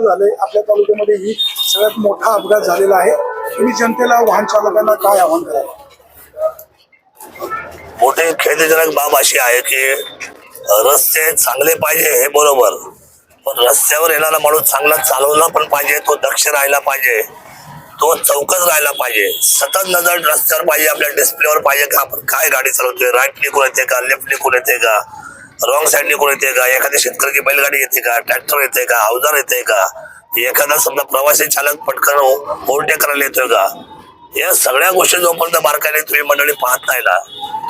सुरू झाले. आपल्या तालुक्यामध्ये ही सगळ्यात मोठा अपघात झालेला आहे. तुम्ही जनतेला वाहन चालकांना काय आव्हान कराल? मोठे खेदजनक बाब अशी आहे की रस्ते चांगले पाहिजे हे बरोबर. पण रस्त्यावर येणारा माणूस चांगला चालवला पण पाहिजे तो दक्ष राहायला पाहिजे तो चौकस राहायला पाहिजे. सतत नजर रस्त्यावर पाहिजे आपल्या डिस्प्लेवर पाहिजे का आपण काय गाडी चालवतोय राईट निघून येते का लेफ्ट निघून येते का? रॉंग साईडने कोण येते का? एखादी शेतकऱ्याची बैलगाडी येते का? ट्रॅक्टर येते का? अवजार येते का? एखादा समजा प्रवासी चालक पटकन ओव्हरटेक करायला येतोय का? या सगळ्या गोष्टी जोपर्यंत बारकाईने तुम्ही मंडळी पाहत नाही ना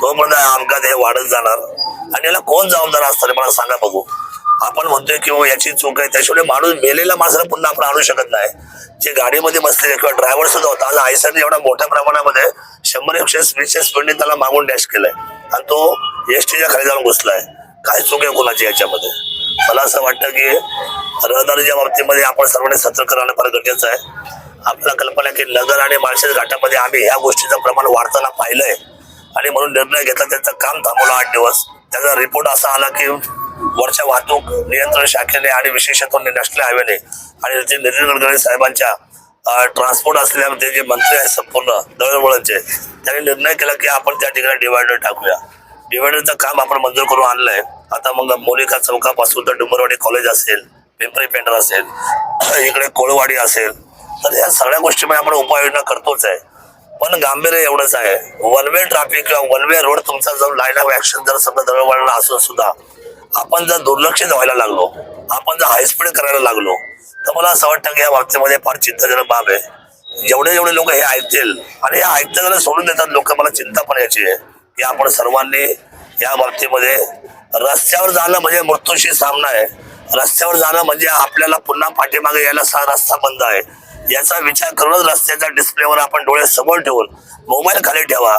तोपर्यंत अपघात हे वाढत जाणार. आणि याला कोण जबाबदार असतं मला सांगा बघू. आपण म्हणतोय किंवा हो, याची चूक आहे. त्याशिवाय माणूस मेलेला माणसाला पुन्हा आपण आणू शकत नाही. जे गाडीमध्ये बसलेले किंवा ड्रायव्हर सुद्धा होता आज आयसरने एवढ्या मोठ्या प्रमाणामध्ये शंभर एकशे वीसच्या स्पीडने त्याला मागून डॅश केलाय. आणि तो एस टीच्या खाली जाऊन घुसलाय. काय चूक आहे कोणाची याच्यामध्ये? मला असं वाटतं की रहदारीच्या बाबतीमध्ये आपण सर्वांनी सतर्क राहणं फार गरजेचं आहे. आपल्याला कल्पना की नगर आणि माळशेज घाटामध्ये आम्ही ह्या गोष्टीचं प्रमाण वाढताना पाहिलंय. आणि म्हणून निर्णय घेतला त्याचं काम थांबवलं आठ दिवस. त्याचा रिपोर्ट असा आला की वरच्या वाहतूक नियंत्रण शाखेने आणि विशेषतः नॅशनल हायवेने आणि ते नितीन गडकरी साहेबांच्या ट्रान्सपोर्ट असलेल्या जे मंत्री आहेत संपूर्ण दळणवळणचे त्यांनी निर्णय केला की आपण त्या ठिकाणी डिवायडर टाकूया. डिव्हायडरचं काम आपण मंजूर करून आणलंय. आता मग मोलिका चौकापासून तर डुंबरवाडी कॉलेज असेल पिंपरी पेंटर असेल इकडे कोळवाडी असेल तर या सगळ्या गोष्टीमध्ये आपण उपाययोजना करतोच आहे. पण गांभीर्य एवढंच आहे. वन वे ट्रॅफिक किंवा वन वे रोड तुमचा जर लाईन ऑफ ऍक्शन जर समजा दळवळला असून सुद्धा आपण जर दुर्लक्षित व्हायला लागलो आपण जर हायस्पीड करायला लागलो तर मला असं वाटतं की या बाबतीमध्ये फार चिंताजनक बाब आहे. जेवढे जेवढे लोक हे ऐकतील आणि हे ऐकताना सोडून देतात लोक मला चिंता पण याची आहे. की आपण सर्वांनी या बाबतीमध्ये रस्त्यावर जाणं म्हणजे मृत्यूशी सामना आहे. रस्त्यावर जाणं म्हणजे आपल्याला पुन्हा पाठीमागे यायला सहा रस्ता बंद आहे. याचा विचार करूनच रस्त्याच्या डिस्प्लेवर आपण डोळे समोर ठेवून मोबाईल खाली ठेवा.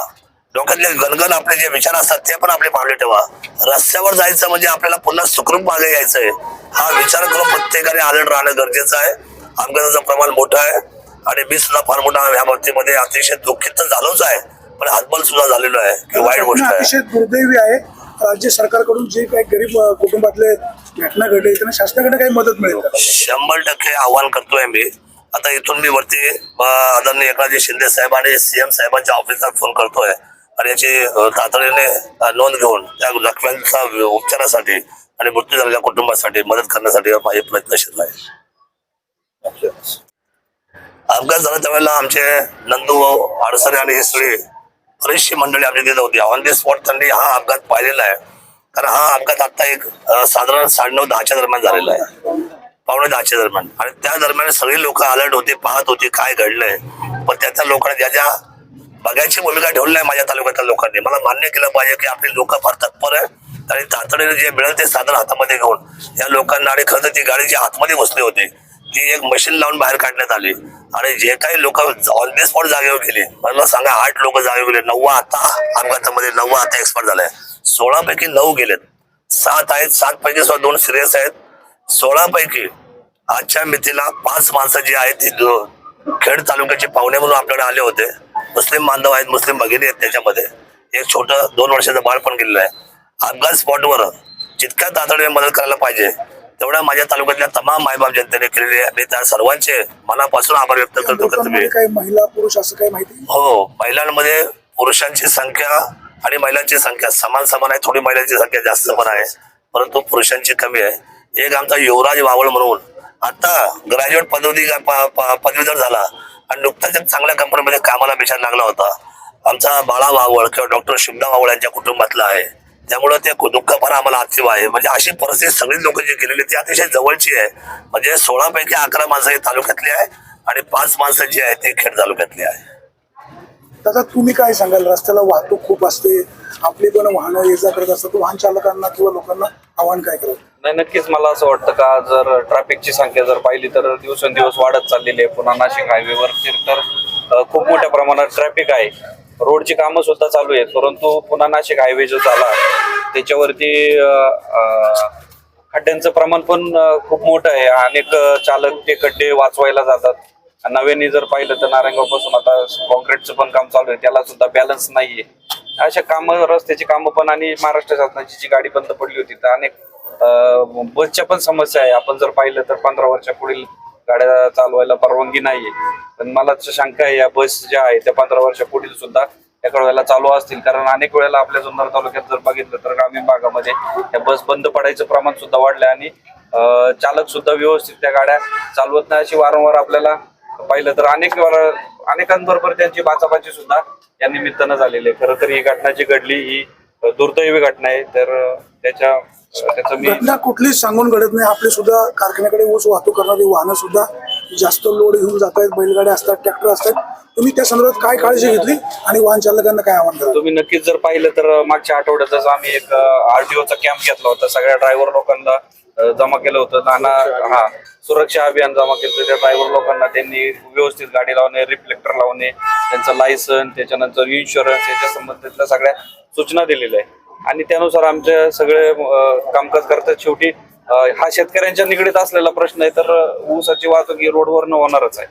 डोक्यातले गणगण आपले जे विचार असतात ते पण आपले मागे ठेवा. रस्त्यावर जायचं म्हणजे आपल्याला पुन्हा सुखरूप मागे यायचंय. हा विचार करून प्रत्येकाने आलट राहणं गरजेचं आहे. अपघाताचं प्रमाण मोठं आहे. आणि मी सुद्धा फार मोठा ह्या बाबतीमध्ये अतिशय दुःखित तर झालोच आहे. पण हातबल सुद्धा झालेलो आहे. की वाईट गोष्ट आहे. अतिशय दुर्दैवी आहे. राज्य सरकारकडून जे काही गरीब कुटुंबातले घटना घडली त्यांना शासनाकडे काही मदत मिळेल शंभर टक्के आव्हान करतोय मी. आता इथून मी वरती आदरणीय एकनाथजी शिंदे साहेब आणि सीएम साहेबांच्या ऑफिसला फोन करतोय. आणि याची तातडीने नोंद घेऊन त्या जखम्यांचा उपचारासाठी आणि मृत्यू झालेल्या कुटुंबासाठी मदत करण्यासाठी माझे प्रयत्नशील आहे. अपघात झाला त्यावेळेला आमचे नंदू आडसरे आणि ही सगळी बरीचशी मंडळी आपली तिथे होती. ऑन दी स्पॉट त्यांनी हा अपघात पाहिलेला आहे. कारण हा अपघात आता एक साधारण साडेनऊ दहाच्या दरम्यान झालेला आहे. पावणे दहाच्या दरम्यान. आणि त्या दरम्यान सगळी लोक अलर्ट होती पाहत होती काय घडलंय. पण त्या त्या लोकांनी ज्या ज्या बघायची भूमिका ठेवली आहे माझ्या तालुक्यातल्या लोकांनी मला मान्य केलं पाहिजे की आपली लोक फार तत्पर आहे आणि तातडीने जे मिळेल ते साधन हातामध्ये घेऊन या लोकांना आणि खरं ती गाडी जी आतमध्ये बसली होती ती एक मशीन लावून बाहेर काढण्यात आली. आणि जे काही लोक ऑन दी स्पॉट जागेवर गेली मला सांगा आठ लोक जागेवर गेले नऊ आता अपघातामध्ये नऊ आता एक्सपर्ट झालाय. सोळा पैकी नऊ गेलेत. सात आहेत सात पैकी सुद्धा दोन सिरियस आहेत. सोळा पैकी आजच्या मितीला पाच माणसं जी आहेत ती खेड तालुक्याचे पाहुणे म्हणून आपल्याकडे आले होते. मुस्लिम बांधव आहेत मुस्लिम भगिनी आहेत त्याच्यामध्ये. एक छोटं दोन वर्षाचं बाळ पण गेलेलं आहे. अपघात स्पॉटवर जितक्या तातडीने मदत करायला पाहिजे तेवढ्या माझ्या तालुक्यातल्या तमाम मायबाप जनतेने केलेली आहे. मी त्या सर्वांचे मनापासून आभार व्यक्त करतो का तुम्ही काही महिला पुरुष असं काही माहिती? हो महिलांमध्ये पुरुषांची संख्या आणि महिलांची संख्या समान समान आहे. थोडी महिलांची संख्या जास्त पण आहे परंतु पुरुषांची कमी आहे. एक आमचा युवराज वावळ म्हणून. आता ग्रॅज्युएट पदवी पदवीधर झाला आणि नुकताच एक चांगल्या कंपनीमध्ये कामाला बिचार लागला होता. आमचा बाळा वावळ किंवा डॉक्टर शिमला वावळ यांच्या कुटुंबातला आहे. त्यामुळे ते दुःख फार आम्हाला आठीव आहे. म्हणजे अशी परिस्थिती सगळी लोक जी गेलेली ती अतिशय जवळची आहे. म्हणजे सोळा पैकी अकरा माणसं हे तालुक्यातली आहे आणि पाच माणसं जी आहे ते खेड तालुक्यातली आहे दादा तुम्ही काय सांगाल? रस्त्याला वाहतूक खूप असते. आपली पण वाहनं ये जा करत असतात. वाहन चालकांना किंवा लोकांना आव्हान काय कराल? नाही नक्कीच मला असं वाटतं का जर ट्रॅफिकची संख्या जर पाहिली तर दिवसेंदिवस वाढत चाललेली आहे. पुन्हा नाशिक हायवेवर तर खूप मोठ्या प्रमाणात ट्रॅफिक आहे. रोडची कामं सुद्धा चालू आहेत परंतु पुन्हा नाशिक हायवे जो झाला त्याच्यावरती खड्ड्यांचं प्रमाण पण खूप मोठं आहे. अनेक चालक ते खड्डे वाचवायला जातात. नव्याने जर पाहिलं तर नारायणगावपासून आता कॉन्क्रीटचं पण काम चालू आहे. त्याला सुद्धा बॅलन्स नाहीये. अशा कामं रस्त्याची कामं पण आणि महाराष्ट्र शासनाची जी गाडी बंद पडली होती तर अनेक बसच्या पण समस्या आहे. आपण जर पाहिलं तर पंधरा वर्षापुढील गाड्या चालवायला परवानगी नाहीये. पण मला शंका आहे या बस ज्या आहेत त्या पंधरा वर्षा पुढील सुद्धा एका वेळेला चालू असतील. कारण अनेक वेळेला आपल्या जुन्नर तालुक्यात जर बघितलं तर ग्रामीण भागामध्ये त्या बस बंद पडायचं प्रमाण सुद्धा वाढलं आणि चालक सुद्धा व्यवस्थित त्या गाड्या चालवत नाही अशी वारंवार आपल्याला पाहिलं तर अनेक अनेकांबरोबर त्यांची बाचाबाची सुद्धा या निमित्तानं झालेली आहे. खरं तर ही घटना जी घडली ही दुर्दैवी घटना आहे. तर त्याच्या त्याचं मी घटना कुठलीच सांगून घडत नाही. आपले सुद्धा कारखान्याकडे ऊस वाहतूक करणारी वाहनं सुद्धा जास्त लोड घेऊन जात आहेत. बैलगाड्या असतात ट्रॅक्टर असतात. तुम्ही त्या संदर्भात काय काळजी घेतली आणि वाहन चालकांना काय आव्हान तुम्ही नक्कीच जर पाहिलं तर मागच्या आठवड्यातच आम्ही एक आरटीओचा कॅम्प घेतला होता. सगळ्या ड्रायव्हर लोकांना जमा केलं होतं. नाना हा सुरक्षा अभियान जमा केलं होतं. त्या ड्रायव्हर लोकांना त्यांनी व्यवस्थित गाडी लावणे रिफ्लेक्टर लावणे त्यांचं लायसन त्याच्यानंतर इन्शुरन्स याच्या संबंधितल्या सगळ्या सूचना दिलेल्या आहे आणि त्यानुसार आमचे सगळे कामकाज करतात. शेवटी हा शेतकऱ्यांच्या निगडीत असलेला प्रश्न आहे. तर ऊसाची वाहतूक ही रोडवर न होणारच आहे.